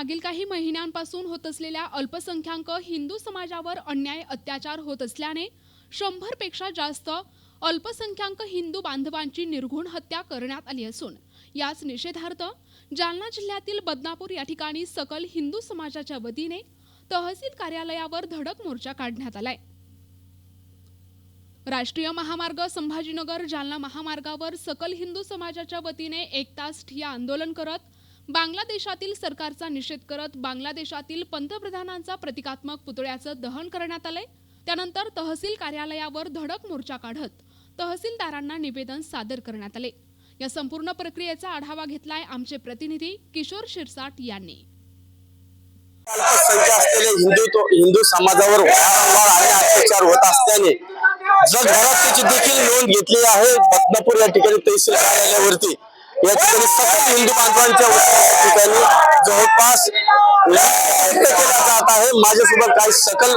मागील काही महिन्यांपासून होत असलेल्या अल्पसंख्याक हिंदू समाजावर अन्याय अत्याचार होत असल्याने शंभरपेक्षा जास्त अल्पसंख्याक हिंदू बांधवांची निर्घुण हत्या करण्यात आली असून याच निषेधार्थ जालना जिल्ह्यातील बदनापूर या ठिकाणी सकल हिंदू समाजाच्या वतीने तहसील कार्यालयावर धडक मोर्चा काढण्यात आलाय. राष्ट्रीय महामार्ग संभाजीनगर जालना महामार्गावर सकल हिंदू समाजाच्या वतीने एक तास ठिया आंदोलन करत बांगलादेशातील सरकारचा निषेध करत बांगलादेशातील पंतप्रधानांचा प्रतिकात्मक पुतळ्याचं दहन करण्यात आलंय. त्यानंतर तहसील कार्यालयावर धडक मोर्चा काढत तहसीलदारांना निवेदन सादर करण्यात आले. या संपूर्ण प्रक्रियेचा आढावा घेतलाय आमचे प्रतिनिधी किशोर शिरसाट यांनी. हिंदू हिंदू समाजावर अत्याचार होत असल्याने जगभरात त्याची देखील नोंद घेतली आहे. बदनापूर या ठिकाणी तहसील कार्यालयावरती. या ठिकाणी सकल हिंदू बांधवांच्या ठिकाणी जवळपास केला जात आहे. माझ्यासोबत काही सकल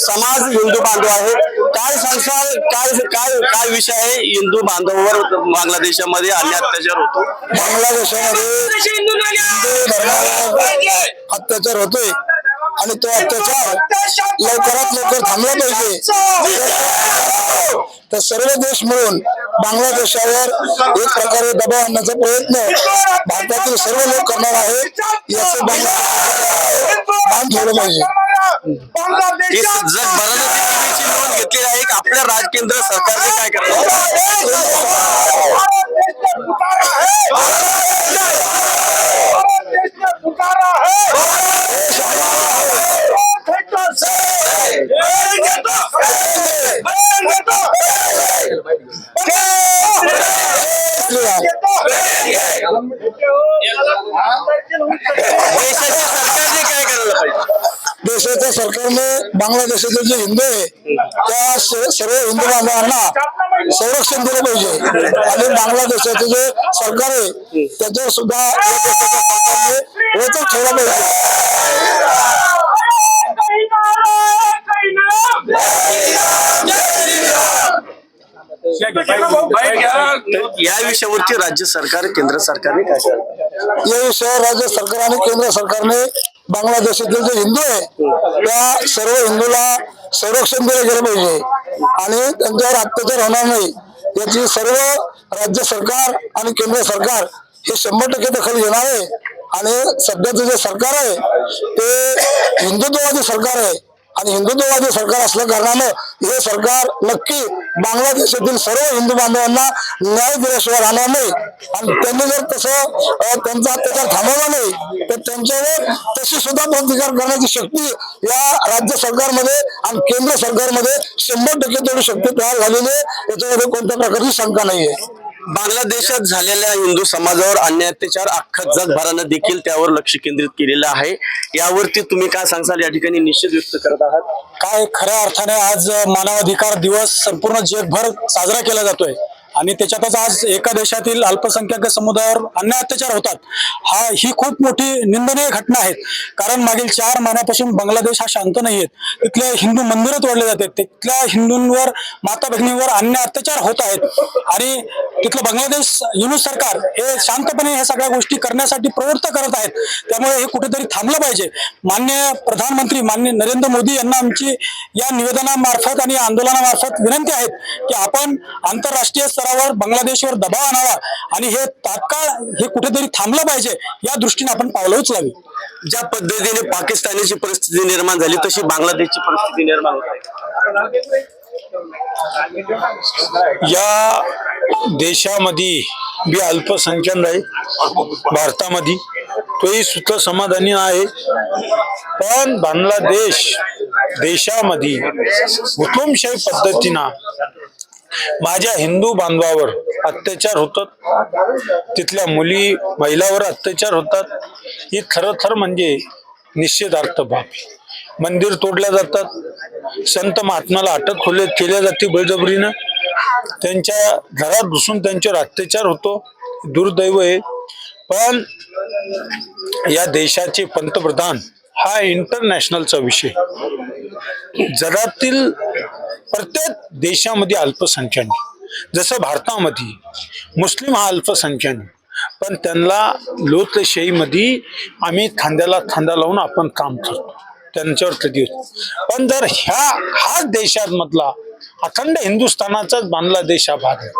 समाज हिंदू बांधव आहे काय सांगशाल? काय काय काय विषय आहे हिंदू बांधवावर बांगलादेशामध्ये आणि अत्याचार होतो? बांगलादेशामध्ये हिंदू धर्मावर अत्याचार होतोय. आणि तो अत्याचार लवकरात लवकर थांबला पाहिजे. तर सर्व देश मिळून बांगलादेशावर एक प्रकारे दबाव आणण्याचा प्रयत्न भारतातील सर्व लोक करणार आहेत याचं बांगलादेश भान ठेवलं पाहिजे. जगभरानं घेतली आहे? की आपल्या राजकेंद्र सरकारने काय करायचं? देशाच्या सरकारने काय करायला पाहिजे देशाच्या सरकारने बांगलादेशाचे जे हिंदू आहे त्या सर्व हिंदू बांधवांना संरक्षण दिलं पाहिजे. आणि बांगलादेशाचे जे सरकार आहे त्याच्यावर सुद्धा या देशाच्या सरकारने वचक ठेवलं पाहिजे. या विषयावरती राज्य सरकार केंद्र सरकारने काय करायला या विषयावर राज्य सरकार आणि केंद्र सरकारने बांगलादेशातील जे हिंदू आहे त्या सर्व हिंदूला संरक्षण दिलं गेलं पाहिजे. आणि त्यांच्यावर अत्याचार होणार नाही. याची सर्व राज्य सरकार आणि केंद्र सरकार हे शंभर टक्के दखल घेणार आहे. आणि सध्याचं जे सरकार आहे ते हिंदुत्ववादी सरकार आहे. आणि हिंदुत्ववादी सरकार असल्या कारणानं हे सरकार नक्की बांगलादेशातील सर्व हिंदू बांधवांना न्याय दिल्याशिवाय राहणार नाही. आणि त्यांनी जर तसं त्यांचा अत्याचार थांबवला नाही तर त्यांच्यावर तशी सुद्धा प्रतिकार करण्याची शक्ती या राज्य सरकारमध्ये आणि केंद्र सरकारमध्ये शंभर टक्के तेवढी शक्ती तयार झालेली आहे. याच्यामध्ये कोणत्या प्रकारची शंका नाहीये. बांगलादेशात झालेल्या हिंदू समाजावर अन्याय अत्याचार अख्खा जगभरानं देखील त्यावर लक्ष केंद्रित केलेलं आहे. यावरती तुम्ही काय सांगाल या ठिकाणी निश्चित व्यक्त करत आहात. काय खऱ्या अर्थाने आज मानवाधिकार दिवस संपूर्ण जगभर साजरा केला जातोय. आणि त्याच्यातच आज एका देशातील अल्पसंख्याक समुदायावर अन्याय अत्याचार होतात. हा ही खूप मोठी निंदनीय घटना आहे. कारण मागील चार महिन्यापासून बांगलादेश हा शांत नाही आहेत तिथले हिंदू मंदिरं तोडले जातात. तिथल्या हिंदूंवर माता भगिनींवर अन्याय अत्याचार होत आहेत. आणि तिथलं बांगलादेश युनुस सरकार हे शांतपणे ह्या सगळ्या गोष्टी करण्यासाठी प्रवृत्त करत आहेत. त्यामुळे हे कुठेतरी थांबलं पाहिजे. मान्य प्रधानमंत्री मान्य नरेंद्र मोदी यांना आमची या निवेदनामार्फत आणि या आंदोलनामार्फत विनंती आहेत की आपण आंतरराष्ट्रीय स्तरावर बांगलादेशवर दबाव आणावा आणि हे तात्काळ हे कुठेतरी थांबलं पाहिजे या दृष्टीने आपण पावलं उचलावी. ज्या पद्धतीने पाकिस्तानाची परिस्थिती निर्माण झाली तशी बांगलादेशची परिस्थिती निर्माण होत या देशामध्ये बी अल्पसंख्याक आहे भारतामध्ये. तोही सुद्धा समाधानी आहे. पण बांगलादेश देशामध्ये हुकुमशाही पद्धतीनं माझ्या हिंदू बांधवावर अत्याचार होतात. तिथल्या मुली महिलावर अत्याचार होतात. ही खरं खर म्हणजे निश्चितार्थ बाब मंदिर तोडल्या जातात. संत महात्माला अटक खोले केल्या जाते बळजबरीनं. त्यांच्या घरात घुसून त्यांच्यावर अत्याचार होतो. दुर्दैव आहे. पण या देशाचे पंतप्रधान हा इंटरनॅशनलचा विषय जगातील प्रत्येक देशामध्ये अल्पसंख्याक जसं भारतामध्ये मुस्लिम हा अल्पसंख्याक पण त्यांना लोकशाहीमध्ये आम्ही खांद्याला खांदा लावून आपण काम करतो. त्यांच्यावर कधी पण जर ह्या हा देशात मधला अखंड हिंदुस्थानाचाच बांधला देश हा भाग आहे.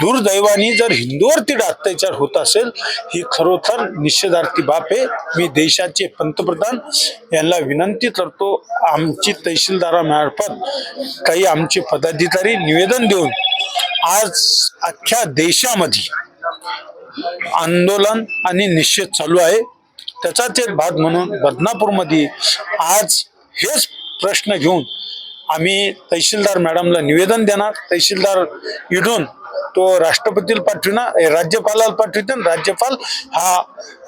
दुर्दैवानी जर हिंदूवरती तिथे अत्याचार होत असेल ही खरोखर निषेधार्थी बाब आहे. मी देशाचे पंतप्रधान यांना विनंती करतो आमची तहसीलदारामार्फत काही आमचे पदाधिकारी निवेदन देऊन आज अख्ख्या देशामध्ये आंदोलन आणि निषेध चालू आहे. त्याचाच एक भाग म्हणून बदनापूरमध्ये आज हेच प्रश्न घेऊन आम्ही तहसीलदार मॅडमला निवेदन देणार. तहसीलदार इडून तो राष्ट्रपतीला पाठविणार ए, राज्यपालाला पाठविते आणि राज्यपाल हा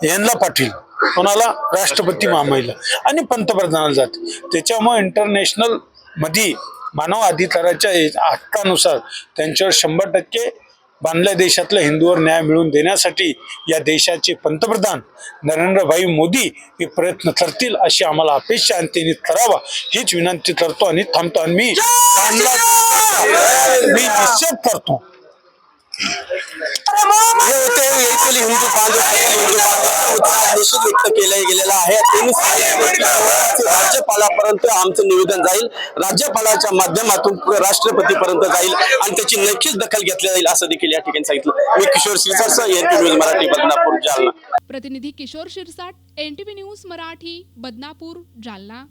यांना पाठवील. कोणाला? राष्ट्रपती मामाईला आणि पंतप्रधानाला जाते. त्याच्यामुळे इंटरनॅशनलमध्ये मानव अधिकाराच्या हक्कानुसार त्यांच्यावर शंभर टक्के बांधल्या देशातल्या हिंदूवर न्याय मिळवून देण्यासाठी या देशाचे पंतप्रधान नरेंद्रभाई मोदी हे प्रयत्न करतील अशी आम्हाला अपेक्षा आणि त्यांनी करावा हीच विनंती करतो आणि थांबतो. आणि मी निश्चित करतो. होते येथील हिंदू बांधव व्यक्त केला गेलेला आहे. राज्यपालापर्यंत आमचं निवेदन जाईल. राज्यपालाच्या माध्यमातून राष्ट्रपतीपर्यंत जाईल आणि त्याची नक्कीच दखल घेतली जाईल असं देखील या ठिकाणी सांगितलं. मी किशोर शिरसाट एनपी न्यूज मराठी बदनापूर जालना. प्रतिनिधी Kishor Shirsat N T V news Marathi Badnapur Jalna.